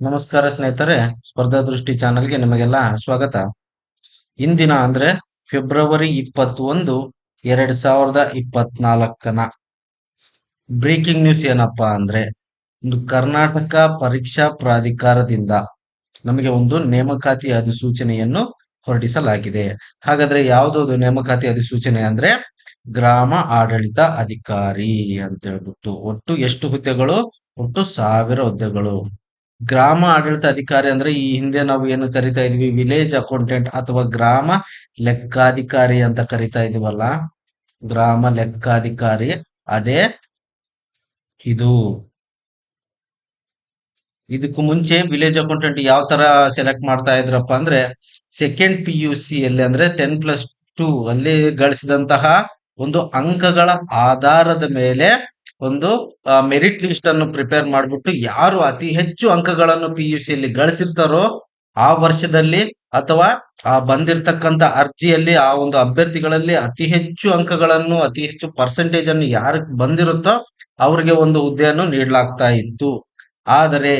ನಮಸ್ಕಾರ ಸ್ನೇಹಿತರೆ, ಸ್ಪರ್ಧಾ ದೃಷ್ಟಿ ಚಾನೆಲ್ಗೆ ನಿಮಗೆಲ್ಲ ಸ್ವಾಗತ. ಇಂದಿನ ಅಂದ್ರೆ ಫೆಬ್ರವರಿ ಇಪ್ಪತ್ತೊಂದು, ಎರಡ್ ಸಾವಿರದ ಇಪ್ಪತ್ನಾಲ್ಕನ ಬ್ರೇಕಿಂಗ್ ನ್ಯೂಸ್ ಏನಪ್ಪಾ ಅಂದ್ರೆ ಒಂದು ಕರ್ನಾಟಕ ಪರೀಕ್ಷಾ ಪ್ರಾಧಿಕಾರದಿಂದ ನಮಗೆ ಒಂದು ನೇಮಕಾತಿ ಅಧಿಸೂಚನೆಯನ್ನು ಹೊರಡಿಸಲಾಗಿದೆ. ಹಾಗಾದ್ರೆ ಯಾವ್ದೊಂದು ನೇಮಕಾತಿ ಅಧಿಸೂಚನೆ ಅಂದ್ರೆ, ಗ್ರಾಮ ಆಡಳಿತ ಅಧಿಕಾರಿ ಅಂತ ಹೇಳ್ಬಿಟ್ಟು ಒಟ್ಟು ಎಷ್ಟು ಹುದ್ದೆಗಳು? ಒಟ್ಟು ಸಾವಿರ ಹುದ್ದೆಗಳು. ಗ್ರಾಮ ಆಡಳಿತ ಅಧಿಕಾರಿ ಅಂದ್ರೆ ಈ ಹಿಂದೆ ನಾವು ಏನು ಕರಿತಾ ಇದ್ವಿ ವಿಲೇಜ್ ಅಕೌಂಟೆಂಟ್ ಅಥವಾ ಗ್ರಾಮ ಲೆಕ್ಕಾಧಿಕಾರಿ ಅಂತ ಕರಿತಾ ಇದೀವಲ್ಲ? ಗ್ರಾಮ ಲೆಕ್ಕಾಧಿಕಾರಿ, ಅದೇ ಇದು. ಇದಕ್ಕೂ ಮುಂಚೆ ವಿಲೇಜ್ ಅಕೌಂಟೆಂಟ್ ಯಾವ ತರ ಸೆಲೆಕ್ಟ್ ಮಾಡ್ತಾ ಇದ್ರಪ್ಪ ಅಂದ್ರೆ ಸೆಕೆಂಡ್ ಪಿ ಯು ಸಿ ಅಲ್ಲಿ ಅಂದ್ರೆ ಟೆನ್ ಪ್ಲಸ್ ಟೂ ಅಲ್ಲಿ ಗಳಿಸಿದಂತಹ ಒಂದು ಅಂಕಗಳ ಆಧಾರದ ಮೇಲೆ ಒಂದು ಮೆರಿಟ್ ಲಿಸ್ಟ್ ಅನ್ನು ಪ್ರಿಪೇರ್ ಮಾಡಿಬಿಟ್ಟು ಯಾರು ಅತಿ ಹೆಚ್ಚು ಅಂಕಗಳನ್ನು ಪಿ ಯು ಸಿಯಲ್ಲಿ ಗಳಿಸಿರ್ತಾರೋ ಆ ವರ್ಷದಲ್ಲಿ ಅಥವಾ ಆ ಬಂದಿರತಕ್ಕಂತ ಅರ್ಜಿಯಲ್ಲಿ, ಆ ಒಂದು ಅಭ್ಯರ್ಥಿಗಳಲ್ಲಿ ಅತಿ ಹೆಚ್ಚು ಅಂಕಗಳನ್ನು, ಅತಿ ಹೆಚ್ಚು ಪರ್ಸೆಂಟೇಜ್ ಅನ್ನು ಯಾರಿಗೆ ಬಂದಿರುತ್ತೋ ಅವರಿಗೆ ಒಂದು ಹುದ್ದೆಯನ್ನು ನೀಡಲಾಗ್ತಾ ಇತ್ತು. ಆದರೆ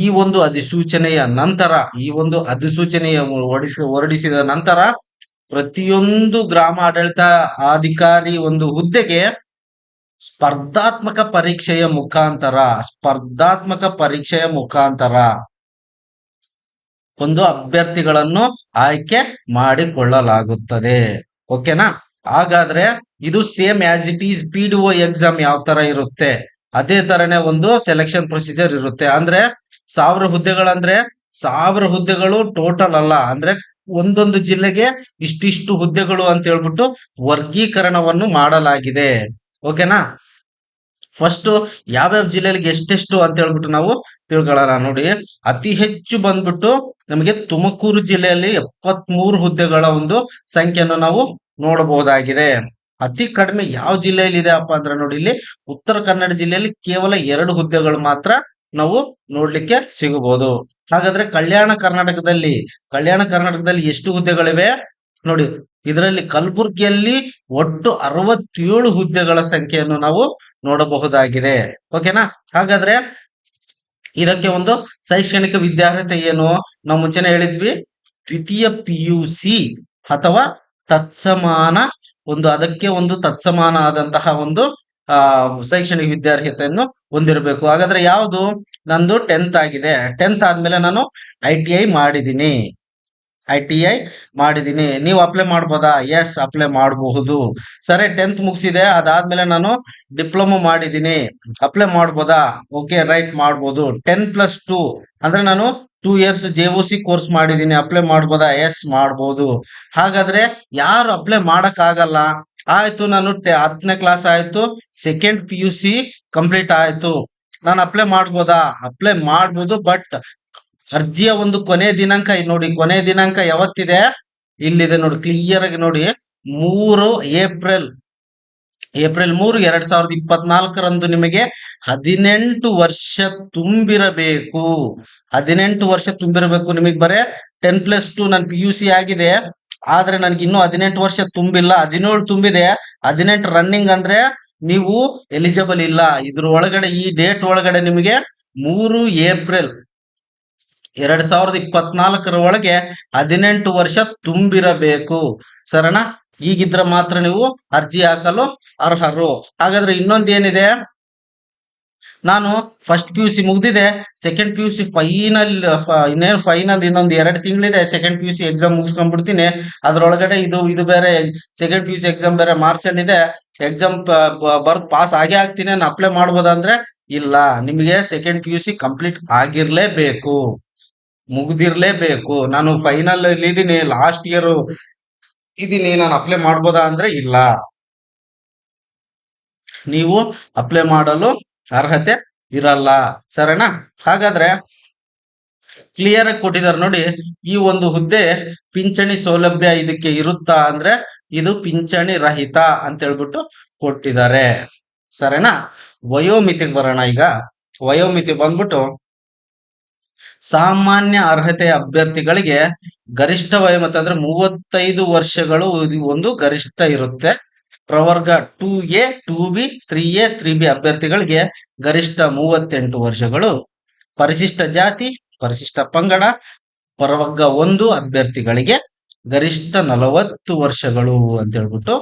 ಈ ಒಂದು ಅಧಿಸೂಚನೆಯ ನಂತರ, ಈ ಒಂದು ಅಧಿಸೂಚನೆಯ ಹೊರಡಿಸಿ, ಹೊರಡಿಸಿದ ನಂತರ ಪ್ರತಿಯೊಂದು ಗ್ರಾಮ ಆಡಳಿತ ಅಧಿಕಾರಿ ಒಂದು ಹುದ್ದೆಗೆ ಸ್ಪರ್ಧಾತ್ಮಕ ಪರೀಕ್ಷೆಯ ಮುಖಾಂತರ, ಸ್ಪರ್ಧಾತ್ಮಕ ಪರೀಕ್ಷೆಯ ಮುಖಾಂತರ ಒಂದು ಅಭ್ಯರ್ಥಿಗಳನ್ನು ಆಯ್ಕೆ ಮಾಡಿಕೊಳ್ಳಲಾಗುತ್ತದೆ. ಓಕೆನಾ? ಹಾಗಾದ್ರೆ ಇದು same as it is P D O exam ಯಾವ ತರ ಇರುತ್ತೆ? ಅದೇ ತರನೇ ಒಂದು ಸೆಲೆಕ್ಷನ್ ಪ್ರೊಸೀಜರ್ ಇರುತ್ತೆ. ಅಂದ್ರೆ ಸಾವಿರ ಹುದ್ದೆಗಳಂದ್ರೆ ಸಾವಿರ ಹುದ್ದೆಗಳು ಟೋಟಲ್ ಅಲ್ಲ. ಅಂದ್ರೆ ಒಂದೊಂದು ಜಿಲ್ಲೆಗೆ ಇಷ್ಟಿಷ್ಟು ಹುದ್ದೆಗಳು ಅಂತ ಹೇಳ್ಬಿಟ್ಟು ವರ್ಗೀಕರಣವನ್ನು ಮಾಡಲಾಗಿದೆ. ಓಕೆನಾ? ಫಸ್ಟ್ ಯಾವ್ಯಾವ ಜಿಲ್ಲೆಗಳಿಗೆ ಎಷ್ಟೆಷ್ಟು ಅಂತ ಹೇಳ್ಬಿಟ್ಟು ನಾವು ತಿಳ್ಕೊಳ್ಳೋಣ ನೋಡಿ. ಅತಿ ಹೆಚ್ಚು ಬಂದ್ಬಿಟ್ಟು ನಮಗೆ ತುಮಕೂರು ಜಿಲ್ಲೆಯಲ್ಲಿ ಎಪ್ಪತ್ಮೂರು ಹುದ್ದೆಗಳ ಒಂದು ಸಂಖ್ಯೆಯನ್ನು ನಾವು ನೋಡಬಹುದಾಗಿದೆ. ಅತಿ ಕಡಿಮೆ ಯಾವ ಜಿಲ್ಲೆಯಲ್ಲಿ ಇದೆ ಅಪ್ಪ ಅಂದ್ರೆ ನೋಡಿ ಇಲ್ಲಿ ಉತ್ತರ ಕನ್ನಡ ಜಿಲ್ಲೆಯಲ್ಲಿ ಕೇವಲ ಎರಡು ಹುದ್ದೆಗಳು ಮಾತ್ರ ನಾವು ನೋಡ್ಲಿಕ್ಕೆ ಸಿಗಬಹುದು. ಹಾಗಾದ್ರೆ ಕಲ್ಯಾಣ ಕರ್ನಾಟಕದಲ್ಲಿ ಕಲ್ಯಾಣ ಕರ್ನಾಟಕದಲ್ಲಿ ಎಷ್ಟು ಹುದ್ದೆಗಳಿವೆ? ನೋಡಿ ಇದರಲ್ಲಿ ಕಲಬುರ್ಗಿಯಲ್ಲಿ ಒಟ್ಟು ಅರವತ್ತೇಳು ಹುದ್ದೆಗಳ ಸಂಖ್ಯೆಯನ್ನು ನಾವು ನೋಡಬಹುದಾಗಿದೆ. ಓಕೆನಾ? ಹಾಗಾದ್ರೆ ಇದಕ್ಕೆ ಒಂದು ಶೈಕ್ಷಣಿಕ ವಿದ್ಯಾರ್ಹತೆ ಏನು? ನಾವು ಮುಂಚೆನೆ ಹೇಳಿದ್ವಿ, ದ್ವಿತೀಯ ಪಿ ಯು ಸಿ ಅಥವಾ ತತ್ಸಮಾನ ಒಂದು, ಅದಕ್ಕೆ ಒಂದು ತತ್ಸಮಾನ ಆದಂತಹ ಒಂದು, ಆ, ಶೈಕ್ಷಣಿಕ ವಿದ್ಯಾರ್ಹತೆಯನ್ನು ಹೊಂದಿರಬೇಕು. ಹಾಗಾದ್ರೆ ಯಾವುದು? ನಂದು ಟೆಂತ್ ಆಗಿದೆ. ಟೆಂತ್ ಆದ್ಮೇಲೆ ನಾನು ಐ ಟಿ ಐ ಮಾಡಿದ್ದೀನಿ. ಐ ಟಿ ಐ ಮಾಡಿದ್ದೀನಿ ನೀವು ಅಪ್ಲೈ ಮಾಡ್ಬೋದಾ? ಎಸ್ ಅಪ್ಲೈ ಮಾಡಬಹುದು. ಸರಿ ಟೆಂತ್ ಮುಗಿಸಿದೆ. ಅದಾದ್ಮೇಲೆ ನಾನು ಡಿಪ್ಲೊಮಾ ಮಾಡಿದ್ದೀನಿ ಅಪ್ಲೈ ಮಾಡ್ಬೋದಾ? ಓಕೆ ರೈಟ್ ಮಾಡ್ಬೋದು. ಟೆನ್ ಪ್ಲಸ್ ಟೂ ಅಂದ್ರೆ ನಾನು two years J O C course ಮಾಡಿದ್ದೀನಿ ಅಪ್ಲೈ ಮಾಡ್ಬೋದಾ? ಎಸ್ ಮಾಡ್ಬೋದು. ಹಾಗಾದ್ರೆ ಯಾರು ಅಪ್ಲೈ ಮಾಡಕ್ ಆಗಲ್ಲ ಆಯ್ತು, ನಾನು ಹತ್ತನೇ ಕ್ಲಾಸ್ ಆಯ್ತು. Second P U C complete ಆಯ್ತು. ನಾನು ಅಪ್ಲೈ ಮಾಡ್ಬೋದಾ? ಅಪ್ಲೈ ಮಾಡ್ಬೋದು ಬಟ್ ಅರ್ಜಿಯ ಒಂದು ಕೊನೆ ದಿನಾಂಕ ನೋಡಿ ಕೊನೆ ದಿನಾಂಕ ಯಾವತ್ತಿದೆ? ಇಲ್ಲಿದೆ ನೋಡಿ ಕ್ಲಿಯರ್ ಆಗಿ ನೋಡಿ. ಮೂರು ಏಪ್ರಿಲ್ ಏಪ್ರಿಲ್ ಮೂರು ಎರಡ್ ಸಾವಿರದ ಇಪ್ಪತ್ನಾಲ್ಕರಂದು ನಿಮಗೆ ಹದಿನೆಂಟು ವರ್ಷ ತುಂಬಿರಬೇಕು. ಹದಿನೆಂಟು ವರ್ಷ ತುಂಬಿರಬೇಕು ನಿಮಗೆ ಬರೇ? ಟೆನ್ ಪ್ಲಸ್ ಟು ನನ್ ಪಿ ಯು ಸಿ ಆಗಿದೆ. ಆದ್ರೆ ನನ್ಗೆ ಇನ್ನೂ ಹದಿನೆಂಟು ವರ್ಷ ತುಂಬಿಲ್ಲ. ಹದಿನೇಳು ತುಂಬಿದೆ. ಹದಿನೆಂಟು ರನ್ನಿಂಗ್ ಅಂದ್ರೆ ನೀವು ಎಲಿಜಿಬಲ್ ಇಲ್ಲ. ಇದ್ರ ಒಳಗಡೆ ಈ ಡೇಟ್ ಒಳಗಡೆ ನಿಮಗೆ ಮೂರು ಏಪ್ರಿಲ್ ಎರಡ್ ಸಾವಿರದ ಇಪ್ಪತ್ನಾಲ್ಕರ ಒಳಗೆ ಹದಿನೆಂಟು ವರ್ಷ ತುಂಬಿರಬೇಕು. ಸರಣ ಈಗಿದ್ರ ಮಾತ್ರ ನೀವು ಅರ್ಜಿ ಹಾಕಲು ಅರ್ಹರು. ಹಾಗಾದ್ರೆ ಇನ್ನೊಂದೇನಿದೆ? ನಾನು ಫಸ್ಟ್ ಪಿ ಯು ಸಿ ಮುಗ್ದಿದೆ second P U C final ಇನ್ನೇನು ಫೈನಲ್ ಇನ್ನೊಂದು ಎರಡು ತಿಂಗಳಿದೆ second P U C exam ಮುಗಿಸ್ಕೊಂಡ್ಬಿಡ್ತೀನಿ. ಅದ್ರೊಳಗಡೆ ಇದು ಇದು ಬೇರೆ second P U C exam ಬೇರೆ ಮಾರ್ಚ್ ಇದೆ ಎಕ್ಸಾಮ್ ಬರ್ದು ಪಾಸ್ ಆಗೇ ಆಗ್ತೀನಿ. ಅಪ್ಲೈ ಮಾಡ್ಬೋದಂದ್ರೆ ಇಲ್ಲ. ನಿಮಗೆ second P U C complete ಆಗಿರ್ಲೇಬೇಕು. ಮುಗ್ದಿರ್ಲೇಬೇಕು. ನಾನು ಫೈನಲ್ ಅಲ್ಲಿ ಇದೀನಿ ಲಾಸ್ಟ್ ಇಯರ್ ಇದೀನಿ, ನಾನು ಅಪ್ಲೈ ಮಾಡ್ಬೋದಾ ಅಂದ್ರೆ ಇಲ್ಲ. ನೀವು ಅಪ್ಲೈ ಮಾಡಲು ಅರ್ಹತೆ ಇರಲ್ಲ. ಸರಿನಾ? ಹಾಗಾದ್ರೆ ಕ್ಲಿಯರ್ ಆಗಿ ಕೊಟ್ಟಿದ್ದಾರೆ ನೋಡಿ, ಈ ಒಂದು ಹುದ್ದೆ ಪಿಂಚಣಿ ಸೌಲಭ್ಯ ಇದಕ್ಕೆ ಇರುತ್ತಾ ಅಂದ್ರೆ ಇದು ಪಿಂಚಣಿ ರಹಿತ ಅಂತ ಹೇಳ್ಬಿಟ್ಟು ಕೊಟ್ಟಿದ್ದಾರೆ. ಸರಿನಾ? ವಯೋಮಿತಿಗೆ ಬರೋಣ ಈಗ. ವಯೋಮಿತಿ ಬಂದ್ಬಿಟ್ಟು ಸಾಮಾನ್ಯ ಅರ್ಹತೆ ಅಭ್ಯರ್ಥಿಗಳಿಗೆ ಗರಿಷ್ಠ ವಯೋಮತ ಅಂದ್ರೆ ಮೂವತ್ತೈದು ವರ್ಷಗಳು ಒಂದು ಗರಿಷ್ಠ ಇರುತ್ತೆ. ಪ್ರವರ್ಗ two A two B three A three B ಅಭ್ಯರ್ಥಿಗಳಿಗೆ ಗರಿಷ್ಠ ಮೂವತ್ತೆಂಟು ವರ್ಷಗಳು. ಪರಿಶಿಷ್ಟ ಜಾತಿ, ಪರಿಶಿಷ್ಟ ಪಂಗಡ, ಪ್ರವರ್ಗ ಒಂದು ಅಭ್ಯರ್ಥಿಗಳಿಗೆ ಗರಿಷ್ಠ ನಲವತ್ತು ವರ್ಷಗಳು ಅಂತ ಹೇಳ್ಬಿಟ್ಟು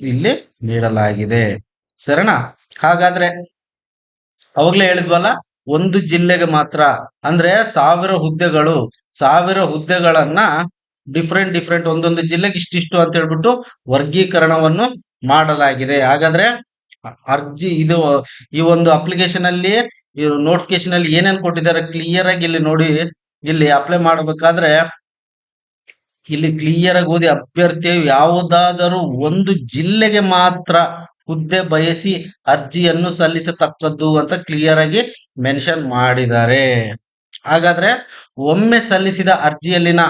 ಇಲ್ಲಿ ನೀಡಲಾಗಿದೆ. ಸರಿನಾ? ಹಾಗಾದ್ರೆ ಅವಾಗ್ಲೇ ಹೇಳಿದ್ವಲ್ಲ ಒಂದು ಜಿಲ್ಲೆಗೆ ಮಾತ್ರ. ಅಂದ್ರೆ ಸಾವಿರ ಹುದ್ದೆಗಳು, ಸಾವಿರ ಹುದ್ದೆಗಳನ್ನ ಡಿಫ್ರೆಂಟ್ ಡಿಫ್ರೆಂಟ್ ಒಂದೊಂದು ಜಿಲ್ಲೆಗೆ ಇಷ್ಟಿಷ್ಟು ಅಂತ ಹೇಳ್ಬಿಟ್ಟು ವರ್ಗೀಕರಣವನ್ನು ಮಾಡಲಾಗಿದೆ. ಹಾಗಾದ್ರೆ ಅರ್ಜಿ, ಇದು ಈ ಒಂದು ಅಪ್ಲಿಕೇಶನ್ ಅಲ್ಲಿ ನೋಟಿಫಿಕೇಶನ್ ಅಲ್ಲಿ ಏನೇನ್ ಕೊಟ್ಟಿದ್ದಾರೆ ಕ್ಲಿಯರ್ ಆಗಿ ಇಲ್ಲಿ ನೋಡಿ, ಇಲ್ಲಿ ಅಪ್ಲೈ ಮಾಡಬೇಕಾದ್ರೆ ಇಲ್ಲಿ ಕ್ಲಿಯರ್ ಆಗಿ ಓದಿ ಅಭ್ಯರ್ಥಿಯು ಯಾವುದಾದರೂ ಒಂದು ಜಿಲ್ಲೆಗೆ ಮಾತ್ರ ಹುದ್ದೆ ಬಯಸಿ ಅರ್ಜಿಯನ್ನು ಸಲ್ಲಿಸತಕ್ಕದ್ದು ಅಂತ ಕ್ಲಿಯರ್ ಆಗಿ ಮೆನ್ಷನ್ ಮಾಡಿದ್ದಾರೆ. ಹಾಗಾದ್ರೆ ಒಮ್ಮೆ ಸಲ್ಲಿಸಿದ ಅರ್ಜಿಯಲ್ಲಿನ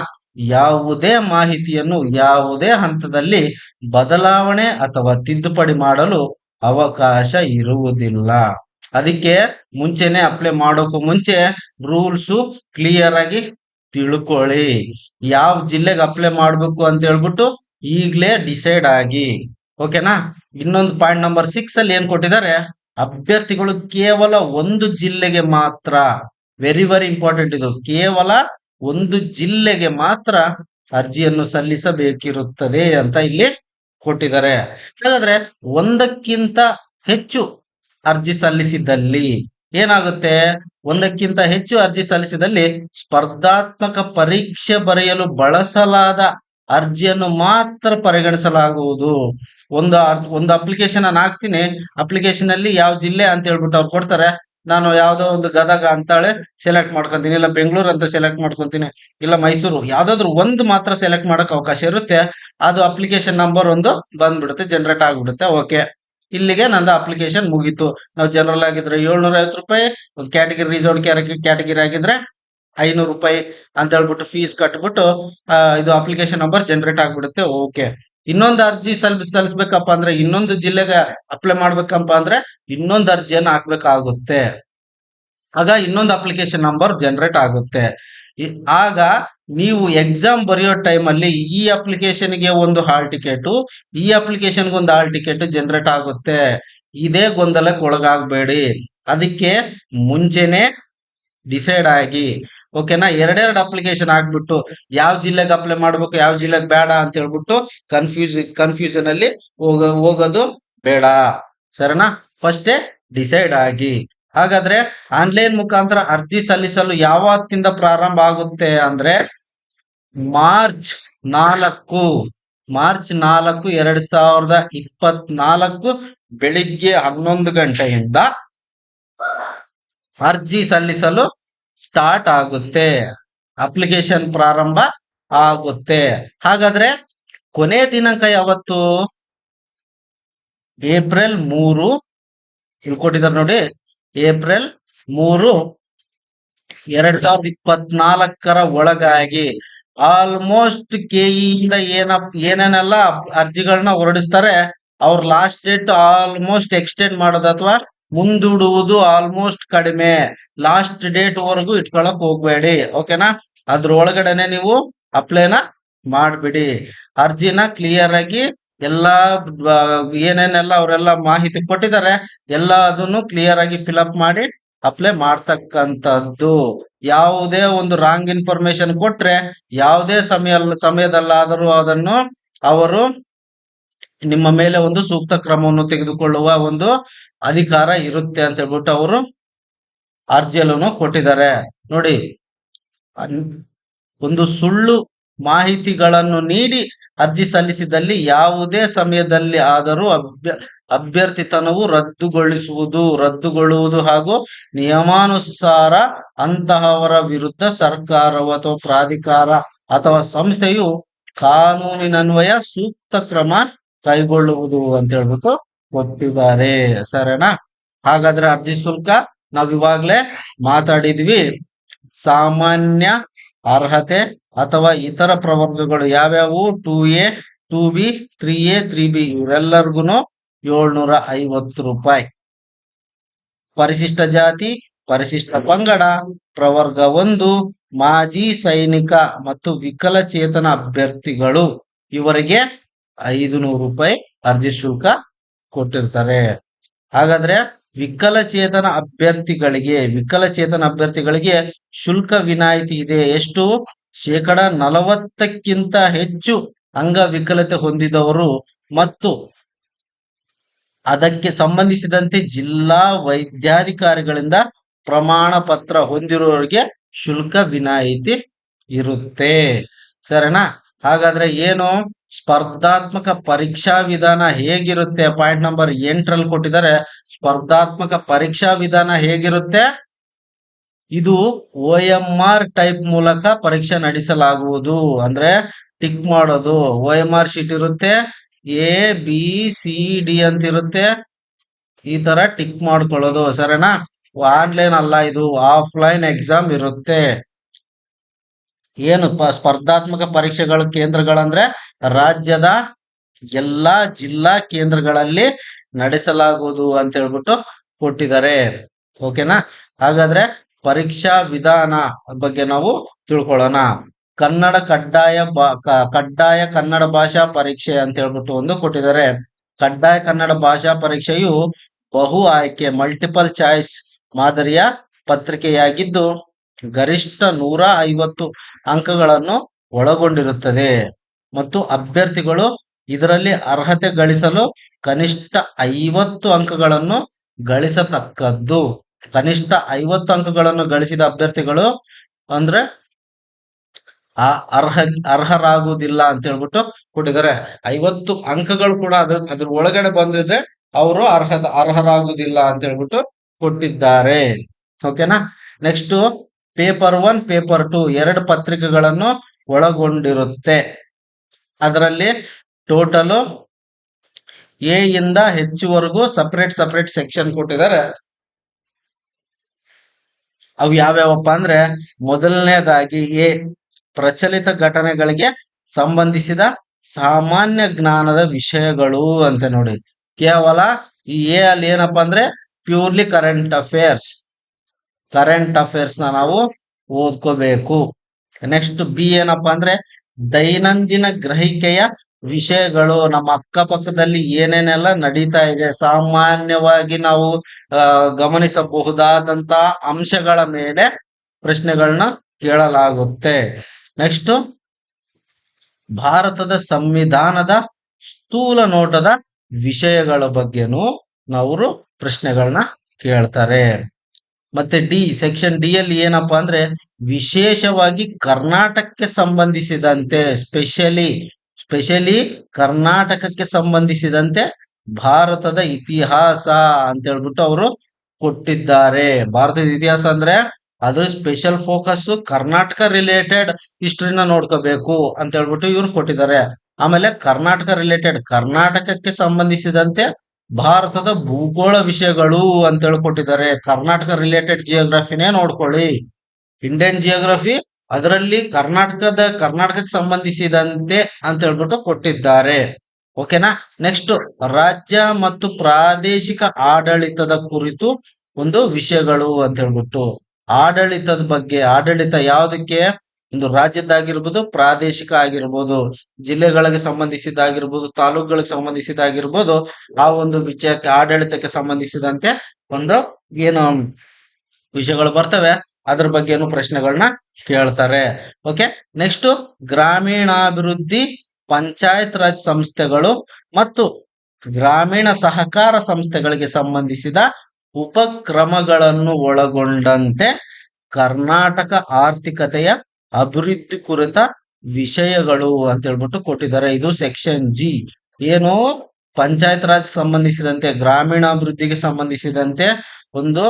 ಯಾವುದೇ ಮಾಹಿತಿಯನ್ನು ಯಾವುದೇ ಹಂತದಲ್ಲಿ ಬದಲಾವಣೆ ಅಥವಾ ತಿದ್ದುಪಡಿ ಮಾಡಲು ಅವಕಾಶ ಇರುವುದಿಲ್ಲ. ಅದಕ್ಕೆ ಮುಂಚೆನೆ ಅಪ್ಲೈ ಮಾಡೋಕು ಮುಂಚೆ ರೂಲ್ಸು ಕ್ಲಿಯರ್ ಆಗಿ ತಿಳ್ಕೊಳ್ಳಿ. ಯಾವ ಜಿಲ್ಲೆಗೆ ಅಪ್ಲೈ ಮಾಡ್ಬೇಕು ಅಂತ ಹೇಳ್ಬಿಟ್ಟು ಈಗಲೇ ಡಿಸೈಡ್ ಆಗಿ. ಓಕೆನಾ? ಇನ್ನೊಂದು ಪಾಯಿಂಟ್ ನಂಬರ್ ಸಿಕ್ಸ್ ಅಲ್ಲಿ ಏನ್ ಕೊಟ್ಟಿದ್ದಾರೆ? ಅಭ್ಯರ್ಥಿಗಳು ಕೇವಲ ಒಂದು ಜಿಲ್ಲೆಗೆ ಮಾತ್ರ ವೆರಿ ವೆರಿ ಇಂಪಾರ್ಟೆಂಟ್ ಇದು. ಕೇವಲ ಒಂದು ಜಿಲ್ಲೆಗೆ ಮಾತ್ರ ಅರ್ಜಿಯನ್ನು ಸಲ್ಲಿಸಬೇಕಿರುತ್ತದೆ ಅಂತ ಇಲ್ಲಿ ಕೊಟ್ಟಿದ್ದಾರೆ. ಹಾಗಾದ್ರೆ ಒಂದಕ್ಕಿಂತ ಹೆಚ್ಚು ಅರ್ಜಿ ಸಲ್ಲಿಸಿದಲ್ಲಿ ಏನಾಗುತ್ತೆ? ಒಂದಕ್ಕಿಂತ ಹೆಚ್ಚು ಅರ್ಜಿ ಸಲ್ಲಿಸಿದಲ್ಲಿ ಸ್ಪರ್ಧಾತ್ಮಕ ಪರೀಕ್ಷೆ ಬರೆಯಲು ಬಳಸಲಾದ ಅರ್ಜಿಯನ್ನು ಮಾತ್ರ ಪರಿಗಣಿಸಲಾಗುವುದು. ಒಂದು ಒಂದು ಅಪ್ಲಿಕೇಶನ್ ನಾನು ಹಾಕ್ತೀನಿ. ಅಪ್ಲಿಕೇಶನ್ ಅಲ್ಲಿ ಯಾವ ಜಿಲ್ಲೆ ಅಂತ ಹೇಳ್ಬಿಟ್ಟು ಅವ್ರು ಕೊಡ್ತಾರೆ. ನಾನು ಯಾವ್ದೋ ಒಂದು ಗದಗ ಅಂತಾಳೆ ಸೆಲೆಕ್ಟ್ ಮಾಡ್ಕೊಂತೀನಿ. ಇಲ್ಲ ಬೆಂಗಳೂರು ಅಂತ ಸೆಲೆಕ್ಟ್ ಮಾಡ್ಕೊಂತೀನಿ. ಇಲ್ಲ ಮೈಸೂರು, ಯಾವ್ದಾದ್ರು ಒಂದು ಮಾತ್ರ ಸೆಲೆಕ್ಟ್ ಮಾಡಕ್ ಅವಕಾಶ ಇರುತ್ತೆ. ಅದು ಅಪ್ಲಿಕೇಶನ್ ನಂಬರ್ ಒಂದು ಬಂದ್ಬಿಡುತ್ತೆ ಜನರೇಟ್ ಆಗ್ಬಿಡುತ್ತೆ. ಓಕೆ ಇಲ್ಲಿಗೆ ನಂದು ಅಪ್ಲಿಕೇಶನ್ ಮುಗೀತು. ನಾವು ಜನರಲ್ ಆಗಿದ್ರೆ ಏಳ್ನೂರ ಐವತ್ತು ರೂಪಾಯಿ, ಒಂದು ಕ್ಯಾಟಗಿರಿ ರಿಸರ್ವ್ ಕ್ಯಾಟಗಿರಿ ಆಗಿದ್ರೆ ಐನೂರು ರೂಪಾಯಿ ಅಂತ ಹೇಳ್ಬಿಟ್ಟು ಫೀಸ್ ಕಟ್ಬಿಟ್ಟು ಇದು ಅಪ್ಲಿಕೇಶನ್ ನಂಬರ್ ಜನರೇಟ್ ಆಗ್ಬಿಡುತ್ತೆ ಓಕೆ ಇನ್ನೊಂದು ಅರ್ಜಿ ಸಲ್, ಸಲ್ಲಿಸ್ಬೇಕಪ್ಪ ಅಂದ್ರೆ ಇನ್ನೊಂದು ಜಿಲ್ಲೆಗೆ ಅಪ್ಲೈ ಮಾಡ್ಬೇಕಪ್ಪ ಅಂದ್ರೆ ಇನ್ನೊಂದು ಅರ್ಜಿಯನ್ನು ಹಾಕ್ಬೇಕಾಗುತ್ತೆ. ಆಗ ಇನ್ನೊಂದು ಅಪ್ಲಿಕೇಶನ್ ನಂಬರ್ ಜನರೇಟ್ ಆಗುತ್ತೆ. ಆಗ ನೀವು ಎಕ್ಸಾಮ್ ಬರೆಯೋ ಟೈಮಲ್ಲಿ ಈ ಅಪ್ಲಿಕೇಶನ್ಗೆ ಒಂದು ಹಾಲ್ ಟಿಕೆಟ್ ಈ ಅಪ್ಲಿಕೇಶನ್ಗೆ ಒಂದು ಹಾಲ್ ಟಿಕೆಟ್ ಜನರೇಟ್ ಆಗುತ್ತೆ. ಇದೇ ಗೊಂದಲಕ್ಕೆ ಒಳಗಾಗಬೇಡಿ. ಅದಕ್ಕೆ ಮುಂಚೆನೆ ಡಿಸೈಡ್ ಆಗಿ ಓಕೆನಾ ಎರಡೆರಡು ಅಪ್ಲಿಕೇಶನ್ ಹಾಕ್ಬಿಟ್ಟು ಯಾವ ಜಿಲ್ಲೆಗೆ ಅಪ್ಲೈ ಮಾಡ್ಬೇಕು, ಯಾವ ಜಿಲ್ಲೆಗೆ ಬೇಡ ಅಂತ ಹೇಳ್ಬಿಟ್ಟು ಕನ್ಫ್ಯೂಸ್ ಕನ್ಫ್ಯೂಷನ್ ಅಲ್ಲಿ ಹೋಗ, ಹೋಗೋದು ಬೇಡ. ಸರಿನಾ? ಫಸ್ಟೇ ಡಿಸೈಡ್ ಆಗಿ. ಹಾಗಾದ್ರೆ ಆನ್ಲೈನ್ ಮುಖಾಂತರ ಅರ್ಜಿ ಸಲ್ಲಿಸಲು ಯಾವತ್ತಿಂದ ಪ್ರಾರಂಭ ಆಗುತ್ತೆ ಅಂದ್ರೆ ಮಾರ್ಚ್ ನಾಲ್ಕು ಮಾರ್ಚ್ ನಾಲ್ಕು ಎರಡ್ ಸಾವಿರದ ಇಪ್ಪತ್ನಾಲ್ಕು ಬೆಳಿಗ್ಗೆ ಹನ್ನೊಂದು ಗಂಟೆಯಿಂದ ಅರ್ಜಿ ಸಲ್ಲಿಸಲು ಸ್ಟಾರ್ಟ್ ಆಗುತ್ತೆ. ಅಪ್ಲಿಕೇಶನ್ ಪ್ರಾರಂಭ ಆಗುತ್ತೆ. ಹಾಗಾದ್ರೆ ಕೊನೆ ದಿನಾಂಕ ಯಾವತ್ತು? ಏಪ್ರಿಲ್ ಮೂರು. ಇಲ್ಲಿ ನೋಡಿ? ಏಪ್ರಿಲ್ ಮೂರು. ಎರಡ್ ಸಾವಿರದ ಇಪ್ಪತ್ನಾಲ್ಕರ ಒಳಗಾಗಿ ಆಲ್ಮೋಸ್ಟ್ ಕೆಇಯಿಂದ ಏನ, ಏನೇನೆಲ್ಲ ಅರ್ಜಿಗಳನ್ನ ಹೊರಡಿಸ್ತಾರೆ, ಅವ್ರ ಲಾಸ್ಟ್ ಡೇಟ್ ಆಲ್ಮೋಸ್ಟ್ ಎಕ್ಸ್ಟೆಂಡ್ ಮಾಡೋದು ಅಥವಾ ಮುಂದೂಡುವುದು ಆಲ್ಮೋಸ್ಟ್ ಕಡಿಮೆ. ಲಾಸ್ಟ್ ಡೇಟ್ ವರೆಗೂ ಇಟ್ಕೊಳಕ್ ಹೋಗ್ಬೇಡಿ ಓಕೆನಾ ಅದ್ರ ಒಳಗಡೆನೆ ನೀವು ಅಪ್ಲೈನ ಮಾಡ್ಬಿಡಿ. ಅರ್ಜಿನ ಕ್ಲಿಯರ್ ಆಗಿ ಎಲ್ಲಾ ಏನೇನೆಲ್ಲ ಅವರೆಲ್ಲ ಮಾಹಿತಿ ಕೊಟ್ಟಿದ್ದಾರೆ ಎಲ್ಲ ಅದನ್ನು ಕ್ಲಿಯರ್ ಆಗಿ ಫಿಲಪ್ ಮಾಡಿ ಅಪ್ಲೈ ಮಾಡ್ತಕ್ಕಂಥದ್ದು. ಯಾವುದೇ ಒಂದು ರಾಂಗ್ ಇನ್ಫಾರ್ಮೇಶನ್ ಕೊಟ್ರೆ, ಯಾವುದೇ ಸಮಯ ಸಮಯದಲ್ಲಾದರೂ ಅದನ್ನು ಅವರು ನಿಮ್ಮ ಮೇಲೆ ಒಂದು ಸೂಕ್ತ ಕ್ರಮವನ್ನು ತೆಗೆದುಕೊಳ್ಳುವ ಒಂದು ಅಧಿಕಾರ ಇರುತ್ತೆ ಅಂತ ಹೇಳ್ಬಿಟ್ಟು ಅವರು ಅರ್ಜಿಯಲ್ಲೂ ಕೊಟ್ಟಿದ್ದಾರೆ. ನೋಡಿ ಒಂದು ಸುಳ್ಳು ಮಾಹಿತಿಗಳನ್ನು ನೀಡಿ ಅರ್ಜಿ ಸಲ್ಲಿಸಿದಲ್ಲಿ ಯಾವುದೇ ಸಮಯದಲ್ಲಿ ಆದರೂ ಅಭ್ಯ, ಅಭ್ಯರ್ಥಿತನವು ರದ್ದುಗೊಳಿಸುವುದು, ರದ್ದುಗೊಳ್ಳುವುದು ಹಾಗೂ ನಿಯಮಾನುಸಾರ ಅಂತಹವರ ವಿರುದ್ಧ ಸರ್ಕಾರವು ಅಥವಾ ಪ್ರಾಧಿಕಾರ ಅಥವಾ ಸಂಸ್ಥೆಯು ಕಾನೂನಿನನ್ವಯ ಸೂಕ್ತ ಕ್ರಮ ಕೈಗೊಳ್ಳುವುದು ಅಂತ ಹೇಳ್ಬಿಟ್ಟು ಕೊಟ್ಟಿದ್ದಾರೆ. ಸರೇನಾ ಹಾಗಾದ್ರೆ ಅರ್ಜಿ ಶುಲ್ಕ ನಾವ್ ಇವಾಗ್ಲೇ ಮಾತಾಡಿದ್ವಿ. ಸಾಮಾನ್ಯ, ಅರ್ಹತೆ ಅಥವಾ ಇತರ ಪ್ರವರ್ಗಗಳು ಯಾವ್ಯಾವು? Two A, two B, three A, three B ಇವರೆಲ್ಲರಿಗೂ ಏಳ್ನೂರ ಐವತ್ತು ರೂಪಾಯಿ. ಪರಿಶಿಷ್ಟ ಜಾತಿ, ಪರಿಶಿಷ್ಟ ಪಂಗಡ, ಪ್ರವರ್ಗ ಒಂದು, ಮಾಜಿ ಸೈನಿಕ ಮತ್ತು ವಿಕಲಚೇತನ ಅಭ್ಯರ್ಥಿಗಳು. ಇವರಿಗೆ ಐದು ನೂರು ರೂಪಾಯಿ ಅರ್ಜಿ ಶುಲ್ಕ ಕೊಟ್ಟಿರ್ತಾರೆ. ಹಾಗಾದ್ರೆ ವಿಕಲಚೇತನ ಅಭ್ಯರ್ಥಿಗಳಿಗೆ ವಿಕಲಚೇತನ ಅಭ್ಯರ್ಥಿಗಳಿಗೆ ಶುಲ್ಕ ವಿನಾಯಿತಿ ಇದೆ. ಎಷ್ಟು? ಶೇಕಡ ನಲವತ್ತಕ್ಕಿಂತ ಹೆಚ್ಚು ಅಂಗವಿಕಲತೆ ಹೊಂದಿದವರು ಮತ್ತು ಅದಕ್ಕೆ ಸಂಬಂಧಿಸಿದಂತೆ ಜಿಲ್ಲಾ ವೈದ್ಯಾಧಿಕಾರಿಗಳಿಂದ ಪ್ರಮಾಣ ಪತ್ರ ಹೊಂದಿರುವವರಿಗೆ ಶುಲ್ಕ ವಿನಾಯಿತಿ ಇರುತ್ತೆ. ಸರಿನಾ? ಹಾಗಾದ್ರೆ ಏನು? ಸ್ಪರ್ಧಾತ್ಮಕ ಪರೀಕ್ಷಾ ವಿಧಾನ ಹೇಗಿರುತ್ತೆ? ಪಾಯಿಂಟ್ ನಂಬರ್ ಎಂಟರಲ್ಲಿ ಕೊಟ್ಟಿದ್ದಾರೆ. ಸ್ಪರ್ಧಾತ್ಮಕ ಪರೀಕ್ಷಾ ವಿಧಾನ ಹೇಗಿರುತ್ತೆ? ಇದು ಓ ಎಂ ಆರ್ ಟೈಪ್ ಮೂಲಕ ಪರೀಕ್ಷೆ ನಡೆಸಲಾಗುವುದು. ಅಂದ್ರೆ ಟಿಕ್ ಮಾಡೋದು. ಓ ಎಂ ಆರ್ ಶೀಟ್ ಇರುತ್ತೆ. ಎ ಬಿ ಸಿ ಡಿ ಅಂತ ಇರುತ್ತೆ ಈ ತರ ಟಿಕ್ ಮಾಡ್ಕೊಳ್ಳೋದು. ಸರಿನಾ? ಆನ್ಲೈನ್ ಅಲ್ಲ ಇದು. ಆಫ್ಲೈನ್ ಎಕ್ಸಾಮ್ ಇರುತ್ತೆ. ಏನು ಸ್ಪರ್ಧಾತ್ಮಕ ಪರೀಕ್ಷೆಗಳ ಕೇಂದ್ರಗಳಂದ್ರೆ ರಾಜ್ಯದ ಎಲ್ಲಾ ಜಿಲ್ಲಾ ಕೇಂದ್ರಗಳಲ್ಲಿ ನಡೆಸಲಾಗುವುದು ಅಂತ ಹೇಳ್ಬಿಟ್ಟು ಕೊಟ್ಟಿದ್ದಾರೆ. ಓಕೆನಾ? ಹಾಗಾದ್ರೆ ಪರೀಕ್ಷಾ ವಿಧಾನ ಬಗ್ಗೆ ನಾವು ತಿಳ್ಕೊಳ್ಳೋಣ. ಕನ್ನಡ ಕಡ್ಡಾಯ ಕಡ್ಡಾಯ ಕನ್ನಡ ಭಾಷಾ ಪರೀಕ್ಷೆ ಅಂತ ಹೇಳ್ಬಿಟ್ಟು ಒಂದು ಕೊಟ್ಟಿದ್ದಾರೆ. ಕಡ್ಡಾಯ ಕನ್ನಡ ಭಾಷಾ ಪರೀಕ್ಷೆಯು ಬಹು ಆಯ್ಕೆ ಮಲ್ಟಿಪಲ್ ಚಾಯ್ಸ್ ಮಾದರಿಯ ಪತ್ರಿಕೆಯಾಗಿದ್ದು ಗರಿಷ್ಠ ನೂರ ಐವತ್ತು ಅಂಕಗಳನ್ನು ಒಳಗೊಂಡಿರುತ್ತದೆ. ಮತ್ತು ಅಭ್ಯರ್ಥಿಗಳು ಇದರಲ್ಲಿ ಅರ್ಹತೆ ಗಳಿಸಲು ಕನಿಷ್ಠ ಐವತ್ತು ಅಂಕಗಳನ್ನು ಗಳಿಸತಕ್ಕದ್ದು. ಕನಿಷ್ಠ ಐವತ್ತು ಅಂಕಗಳನ್ನು ಗಳಿಸಿದ ಅಭ್ಯರ್ಥಿಗಳು ಅಂದ್ರೆ ಆ ಅರ್ಹ, ಅರ್ಹರಾಗುವುದಿಲ್ಲ ಅಂತ ಹೇಳ್ಬಿಟ್ಟು ಕೊಟ್ಟಿದ್ದಾರೆ. ಐವತ್ತು ಅಂಕಗಳು ಕೂಡ ಅದ್ರ ಅದ್ರ ಒಳಗಡೆ ಬಂದಿದ್ರೆ ಅವರು ಅರ್ಹದ, ಅರ್ಹರಾಗುವುದಿಲ್ಲ ಅಂತ ಹೇಳ್ಬಿಟ್ಟು ಕೊಟ್ಟಿದ್ದಾರೆ. ಓಕೆನಾ? Next paper one paper two ಎರಡು ಪತ್ರಿಕೆಗಳನ್ನು ಒಳಗೊಂಡಿರುತ್ತೆ. ಅದರಲ್ಲಿ ಟೋಟಲ್ ಎ ಇಂದ ಹೆಚ್ಚುವರೆಗೂ ಸಪರೇಟ್ ಸಪರೇಟ್ ಸೆಕ್ಷನ್ ಕೊಟ್ಟಿದ್ದಾರೆ. ಅವು ಯಾವ್ಯಾವಪ್ಪ ಅಂದ್ರೆ ಮೊದಲನೇದಾಗಿ ಎ ಪ್ರಚಲಿತ ಘಟನೆಗಳಿಗೆ ಸಂಬಂಧಿಸಿದ ಸಾಮಾನ್ಯ ಜ್ಞಾನದ ವಿಷಯಗಳು ಅಂತ ನೋಡಿ. ಕೇವಲ ಈ ಎ ಅಲ್ಲಿ ಏನಪ್ಪಾ ಅಂದ್ರೆ ಪ್ಯೂರ್ಲಿ ಕರೆಂಟ್ ಅಫೇರ್ಸ್ ಕರೆಂಟ್ ಅಫೇರ್ಸ್ನ ನಾವು ಓದ್ಕೋಬೇಕು. ನೆಕ್ಸ್ಟ್ ಬಿ ಏನಪ್ಪಾ ಅಂದ್ರೆ ದೈನಂದಿನ ಗ್ರಹಿಕೆಯ ವಿಷಯಗಳು. ನಮ್ಮ ಅಕ್ಕಪಕ್ಕದಲ್ಲಿ ಏನೇನೆಲ್ಲ ನಡೀತಾ ಇದೆ. ಸಾಮಾನ್ಯವಾಗಿ ನಾವು ಗಮನಿಸಬಹುದಾದಂತ ಅಂಶಗಳ ಮೇಲೆ ಪ್ರಶ್ನೆಗಳನ್ನ ಕೇಳಲಾಗುತ್ತೆ. ನೆಕ್ಸ್ಟ್ ಭಾರತದ ಸಂವಿಧಾನದ ಸ್ಥೂಲ ನೋಟದ ವಿಷಯಗಳ ಬಗ್ಗೆನೂ ನಾವು ಪ್ರಶ್ನೆಗಳನ್ನ ಕೇಳ್ತಾರೆ. ಮತ್ತೆ ಡಿ ಸೆಕ್ಷನ್ ಡಿ ಅಲ್ಲಿ ಏನಪ್ಪಾ ಅಂದ್ರೆ ವಿಶೇಷವಾಗಿ ಕರ್ನಾಟಕಕ್ಕೆ ಸಂಬಂಧಿಸಿದಂತೆ ಸ್ಪೆಷಲಿ ಸ್ಪೆಷಲಿ ಕರ್ನಾಟಕಕ್ಕೆ ಸಂಬಂಧಿಸಿದಂತೆ ಭಾರತದ ಇತಿಹಾಸ ಅಂತ ಹೇಳ್ಬಿಟ್ಟು ಅವರು ಕೊಟ್ಟಿದ್ದಾರೆ. ಭಾರತದ ಇತಿಹಾಸ ಅಂದ್ರೆ ಅದ್ರ ಸ್ಪೆಷಲ್ ಫೋಕಸ್ ಕರ್ನಾಟಕ ರಿಲೇಟೆಡ್ ಹಿಸ್ಟ್ರಿನ ನೋಡ್ಕೋಬೇಕು ಅಂತ ಹೇಳ್ಬಿಟ್ಟು ಇವ್ರು ಕೊಟ್ಟಿದ್ದಾರೆ. ಆಮೇಲೆ ಕರ್ನಾಟಕ ರಿಲೇಟೆಡ್ ಕರ್ನಾಟಕಕ್ಕೆ ಸಂಬಂಧಿಸಿದಂತೆ ಭಾರತದ ಭೂಗೋಳ ವಿಷಯಗಳು ಅಂತ ಹೇಳ್ಕೊಟ್ಟಿದ್ದಾರೆ. ಕರ್ನಾಟಕ ರಿಲೇಟೆಡ್ ಜಿಯೋಗ್ರಫಿನೇ ನೋಡ್ಕೊಳ್ಳಿ. ಇಂಡಿಯನ್ ಜಿಯೋಗ್ರಫಿ ಅದರಲ್ಲಿ ಕರ್ನಾಟಕದ, ಕರ್ನಾಟಕಕ್ಕೆ ಸಂಬಂಧಿಸಿದಂತೆ ಅಂತ ಹೇಳ್ಬಿಟ್ಟು ಕೊಟ್ಟಿದ್ದಾರೆ. ಓಕೆನಾ ನೆಕ್ಸ್ಟ್ ರಾಜ್ಯ ಮತ್ತು ಪ್ರಾದೇಶಿಕ ಆಡಳಿತದ ಕುರಿತು ಒಂದು ವಿಷಯಗಳು ಅಂತ ಹೇಳ್ಬಿಟ್ಟು. ಆಡಳಿತದ ಬಗ್ಗೆ, ಆಡಳಿತ ಯಾವುದಕ್ಕೆ? ಒಂದು ರಾಜ್ಯದ್ದಾಗಿರ್ಬೋದು, ಪ್ರಾದೇಶಿಕ ಆಗಿರ್ಬೋದು, ಜಿಲ್ಲೆಗಳಿಗೆ ಸಂಬಂಧಿಸಿದಾಗಿರ್ಬೋದು ತಾಲೂಕುಗಳಿಗೆ ಸಂಬಂಧಿಸಿದಾಗಿರ್ಬೋದು ಆ ಒಂದು ವಿಚಾರಕ್ಕೆ, ಆಡಳಿತಕ್ಕೆ ಸಂಬಂಧಿಸಿದಂತೆ ಒಂದು ಏನು ವಿಷಯಗಳು ಬರ್ತವೆ. ಅದ್ರ ಬಗ್ಗೆನು ಪ್ರಶ್ನೆಗಳನ್ನ ಕೇಳ್ತಾರೆ. ಓಕೆ ನೆಕ್ಸ್ಟ್ ಗ್ರಾಮೀಣಾಭಿವೃದ್ಧಿ ಪಂಚಾಯತ್ ರಾಜ್ ಸಂಸ್ಥೆಗಳು ಮತ್ತು ಗ್ರಾಮೀಣ ಸಹಕಾರ ಸಂಸ್ಥೆಗಳಿಗೆ ಸಂಬಂಧಿಸಿದ ಉಪಕ್ರಮಗಳನ್ನು ಒಳಗೊಂಡಂತೆ ಕರ್ನಾಟಕ ಆರ್ಥಿಕತೆಯ ಅಭಿವೃದ್ಧಿ ಕುರಿತ ವಿಷಯಗಳು ಅಂತ ಹೇಳ್ಬಿಟ್ಟು ಕೊಟ್ಟಿದ್ದಾರೆ. ಇದು ಸೆಕ್ಷನ್ ಜಿ ಏನು? ಪಂಚಾಯತ್ ರಾಜ್ ಸಂಬಂಧಿಸಿದಂತೆ, ಗ್ರಾಮೀಣಾಭಿವೃದ್ಧಿಗೆ ಸಂಬಂಧಿಸಿದಂತೆ ಒಂದು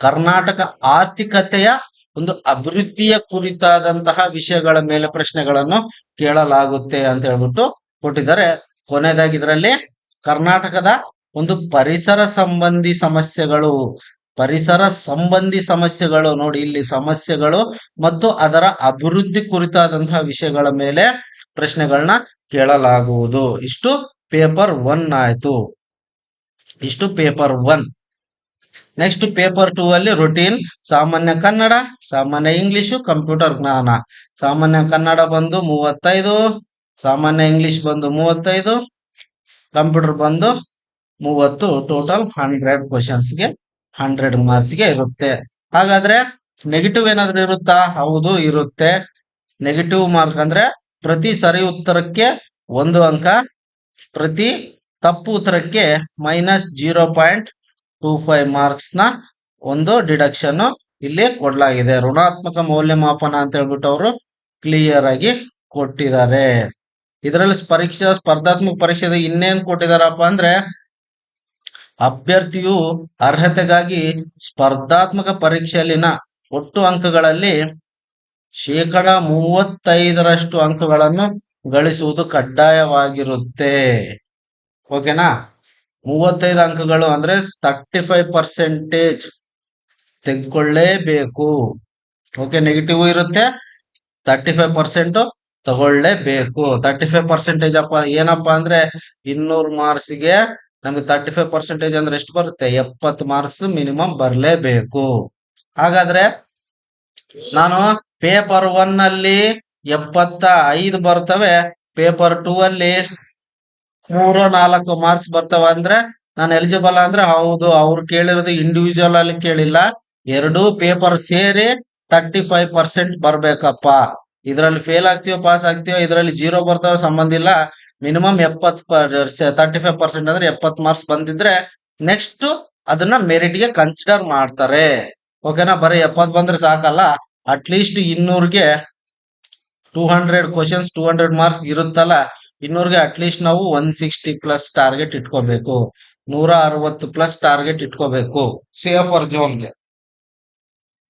ಕರ್ನಾಟಕ ಆರ್ಥಿಕತೆಯ ಒಂದು ಅಭಿವೃದ್ಧಿಯ ಕುರಿತಾದಂತಹ ವಿಷಯಗಳ ಮೇಲೆ ಪ್ರಶ್ನೆಗಳನ್ನು ಕೇಳಲಾಗುತ್ತೆ ಅಂತ ಹೇಳ್ಬಿಟ್ಟು ಕೊಟ್ಟಿದ್ದಾರೆ. ಕೊನೆಯದಾಗಿ ಇದರಲ್ಲಿ ಕರ್ನಾಟಕದ ಒಂದು ಪರಿಸರ ಸಂಬಂಧಿ ಸಮಸ್ಯೆಗಳು ಪರಿಸರ ಸಂಬಂಧಿ ಸಮಸ್ಯೆಗಳು ನೋಡಿ, ಇಲ್ಲಿ ಸಮಸ್ಯೆಗಳು ಮತ್ತು ಅದರ ಅಭಿವೃದ್ಧಿ ಕುರಿತಾದಂತಹ ವಿಷಯಗಳ ಮೇಲೆ ಪ್ರಶ್ನೆಗಳನ್ನ ಕೇಳಲಾಗುವುದು. ಇಷ್ಟು ಪೇಪರ್ ಒನ್ ಆಯ್ತು. ಇಷ್ಟು paper one. Next paper two ಅಲ್ಲಿ ರೊಟೀನ್, ಸಾಮಾನ್ಯ ಕನ್ನಡ, ಸಾಮಾನ್ಯ ಇಂಗ್ಲಿಷು, ಕಂಪ್ಯೂಟರ್ ಜ್ಞಾನ. ಸಾಮಾನ್ಯ ಕನ್ನಡ ಬಂದು ಮೂವತ್ತೈದು, ಸಾಮಾನ್ಯ ಇಂಗ್ಲಿಷ್ ಬಂದು ಮೂವತ್ತೈದು, ಕಂಪ್ಯೂಟರ್ ಬಂದು ಮೂವತ್ತು, ಟೋಟಲ್ ಹಂಡ್ರೆಡ್ ಕ್ವಶನ್ಸ್ಗೆ ಹಂಡ್ರೆಡ್ ಮಾರ್ಕ್ಸ್ಗೆ ಇರುತ್ತೆ. ಹಾಗಾದ್ರೆ ನೆಗೆಟಿವ್ ಏನಾದ್ರೂ ಇರುತ್ತಾ? ಹೌದು, ಇರುತ್ತೆ. ನೆಗೆಟಿವ್ ಮಾರ್ಕ್ ಅಂದ್ರೆ ಪ್ರತಿ ಸರಿ ಉತ್ತರಕ್ಕೆ ಒಂದು ಅಂಕ, ಪ್ರತಿ ತಪ್ಪು ಉತ್ತರಕ್ಕೆ minus zero point two five ಮಾರ್ಕ್ಸ್ನ ಒಂದು ಡಿಡಕ್ಷನ್ ಇಲ್ಲಿ ಕೊಡಲಾಗಿದೆ. ಋಣಾತ್ಮಕ ಮೌಲ್ಯಮಾಪನ ಅಂತ ಹೇಳ್ಬಿಟ್ಟು ಅವರು ಕ್ಲಿಯರ್ ಆಗಿ ಕೊಟ್ಟಿದ್ದಾರೆ. ಇದರಲ್ಲಿ ಪರೀಕ್ಷಾ ಸ್ಪರ್ಧಾತ್ಮಕ ಪರೀಕ್ಷೆದ ಇನ್ನೇನ್ ಕೊಟ್ಟಿದಾರಪ್ಪ ಅಂದ್ರೆ ಅಭ್ಯರ್ಥಿಯು ಅರ್ಹತೆಗಾಗಿ ಸ್ಪರ್ಧಾತ್ಮಕ ಪರೀಕ್ಷೆಯಲ್ಲಿನ ಒಟ್ಟು ಅಂಕಗಳಲ್ಲಿ ಶೇಕಡ ಮೂವತ್ತೈದರಷ್ಟು ಅಂಕಗಳನ್ನು ಗಳಿಸುವುದು ಕಡ್ಡಾಯವಾಗಿರುತ್ತೆ. ಓಕೆನಾ? ಮೂವತ್ತೈದು ಅಂಕಗಳು ಅಂದ್ರೆ ತರ್ಟಿ ಫೈವ್ ಪರ್ಸೆಂಟೇಜ್ ತೆಗೆದುಕೊಳ್ಳೇಬೇಕು. ಓಕೆ ನೆಗೆಟಿವ್ ಇರುತ್ತೆ. ತರ್ಟಿ ಫೈವ್ ಪರ್ಸೆಂಟ್ ತಗೊಳ್ಳೇಬೇಕು. ತರ್ಟಿ ಫೈವ್ ಪರ್ಸೆಂಟೇಜ್ ಅಪ್ಪ ಏನಪ್ಪಾ ಅಂದ್ರೆ ಇನ್ನೂರು ಮಾರ್ಕ್ಸ್ಗೆ ನಮಗೆ ತರ್ಟಿ ಫೈವ್ ಪರ್ಸೆಂಟೇಜ್ ಅಂದ್ರೆ ಎಷ್ಟು ಬರುತ್ತೆ? ಎಪ್ಪತ್ತು ಮಾರ್ಕ್ಸ್ ಮಿನಿಮಮ್ ಬರಲೇಬೇಕು. ಹಾಗಾದ್ರೆ ನಾನು ಪೇಪರ್ ಒನ್ ಅಲ್ಲಿ ಎಪ್ಪತ್ತ ಐದು ಬರ್ತವೆ ಪೇಪರ್ ಟೂ ಅಲ್ಲಿ ಮೂರು ನಾಲ್ಕು ಮಾರ್ಕ್ಸ್ ಬರ್ತವೆ ಅಂದ್ರೆ ನಾನು ಎಲಿಜಿಬಲ್ ಅಂದ್ರೆ ಹೌದು, ಅವ್ರು ಕೇಳಿರೋದು ಇಂಡಿವಿಜುವಲ್ ಅಲ್ಲಿ ಕೇಳಿಲ್ಲ. ಎರಡು ಪೇಪರ್ ಸೇರಿ ತರ್ಟಿ ಫೈವ್ ಪರ್ಸೆಂಟ್ ಬರ್ಬೇಕಪ್ಪ. ಇದ್ರಲ್ಲಿ ಫೇಲ್ ಆಗ್ತೀವೋ ಪಾಸ್ ಆಗ್ತೀವೋ ಇದ್ರಲ್ಲಿ ಜೀರೋ ಬರ್ತಾವ, ಸಂಬಂಧ ಇಲ್ಲ. ಮಿನಿಮಮ್ ಎಪ್ಪತ್ ತರ್ಟಿ ಫೈವ್ ಪರ್ಸೆಂಟ್ ಅಂದ್ರೆ ಎಪ್ಪತ್ ಮಾರ್ಕ್ಸ್ ಬಂದಿದ್ರೆ ನೆಕ್ಸ್ಟ್ ಅದನ್ನ ಮೆರಿಟ್ಗೆ ಕನ್ಸಿಡರ್ ಮಾಡ್ತಾರೆ ಓಕೆನಾ ಬರೀ ಎಪ್ಪತ್ ಬಂದ್ರೆ ಸಾಕಲ್ಲ at least ಇನ್ನೂರ್ಗೆ two hundred questions two hundred marks ಇರುತ್ತಲ್ಲ, ಇನ್ನೂರ್ಗೆ ಅಟ್ಲೀಸ್ಟ್ ನಾವು ಒನ್ ಸಿಕ್ಸ್ಟಿ ಪ್ಲಸ್ ಟಾರ್ಗೆಟ್ ಇಟ್ಕೋಬೇಕು. ನೂರ ಅರವತ್ತು ಪ್ಲಸ್ ಟಾರ್ಗೆಟ್ ಇಟ್ಕೋಬೇಕು. ಸೇಫ್ ಫಾರ್ ಜೋನ್ಗೆ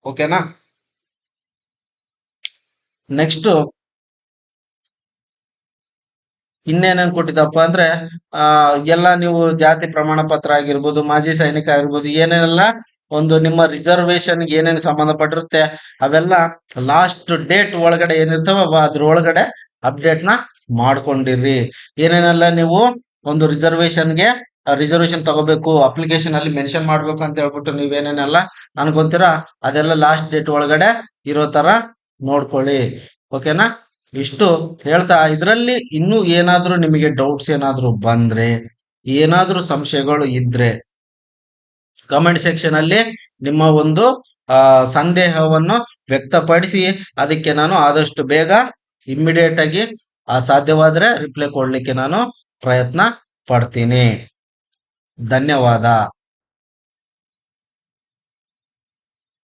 ಓಕೆನಾ ನೆಕ್ಸ್ಟ್ ಇನ್ನೇನೇನ್ ಕೊಟ್ಟಿದ್ದಪ್ಪ ಅಂದ್ರೆ, ಆ, ಎಲ್ಲ ನೀವು ಜಾತಿ ಪ್ರಮಾಣ ಪತ್ರ ಆಗಿರ್ಬೋದು, ಮಾಜಿ ಸೈನಿಕ ಆಗಿರ್ಬೋದು, ಏನೇನೆಲ್ಲ ಒಂದು ನಿಮ್ಮ ರಿಸರ್ವೇಶನ್ ಏನೇನು ಸಂಬಂಧಪಟ್ಟಿರುತ್ತೆ, ಅವೆಲ್ಲ ಲಾಸ್ಟ್ ಡೇಟ್ ಒಳಗಡೆ ಏನಿರ್ತಾವ ಅದ್ರ ಒಳಗಡೆ ಅಪ್ಡೇಟ್ನ ಮಾಡ್ಕೊಂಡಿರ್ರಿ. ಏನೇನೆಲ್ಲ ನೀವು ಒಂದು ರಿಸರ್ವೇಶನ್ಗೆ ರಿಸರ್ವೇಶನ್ ತಗೋಬೇಕು ಅಪ್ಲಿಕೇಶನ್ ಅಲ್ಲಿ ಮೆನ್ಷನ್ ಮಾಡ್ಬೇಕು ಅಂತ ಹೇಳ್ಬಿಟ್ಟು ನೀವೇನೇನೆಲ್ಲ ಅನ್ಕೊಂತೀರಾ, ಅದೆಲ್ಲ ಲಾಸ್ಟ್ ಡೇಟ್ ಒಳಗಡೆ ಇರೋ ತರ ನೋಡ್ಕೊಳ್ಳಿ. ಓಕೆನಾ ಇಷ್ಟು ಹೇಳ್ತಾ ಇದರಲ್ಲಿ ಇನ್ನೂ ಏನಾದರೂ ನಿಮಗೆ ಡೌಟ್ಸ್ ಏನಾದರೂ ಬಂದ್ರೆ, ಏನಾದರೂ ಸಂಶಯಗಳು ಇದ್ರೆ ಕಮೆಂಟ್ ಸೆಕ್ಷನ್ ಅಲ್ಲಿ ನಿಮ್ಮ ಒಂದು ಸಂದೇಹವನ್ನು ವ್ಯಕ್ತಪಡಿಸಿ, ಅದಕ್ಕೆ ನಾನು ಆದಷ್ಟು ಬೇಗ ಇಮ್ಮಿಡಿಯೇಟ್ ಆಗಿ ಸಾಧ್ಯವಾದ್ರೆ ರಿಪ್ಲೈ ಕೊಡ್ಲಿಕ್ಕೆ ನಾನು ಪ್ರಯತ್ನ ಪಡ್ತೀನಿ. ಧನ್ಯವಾದ.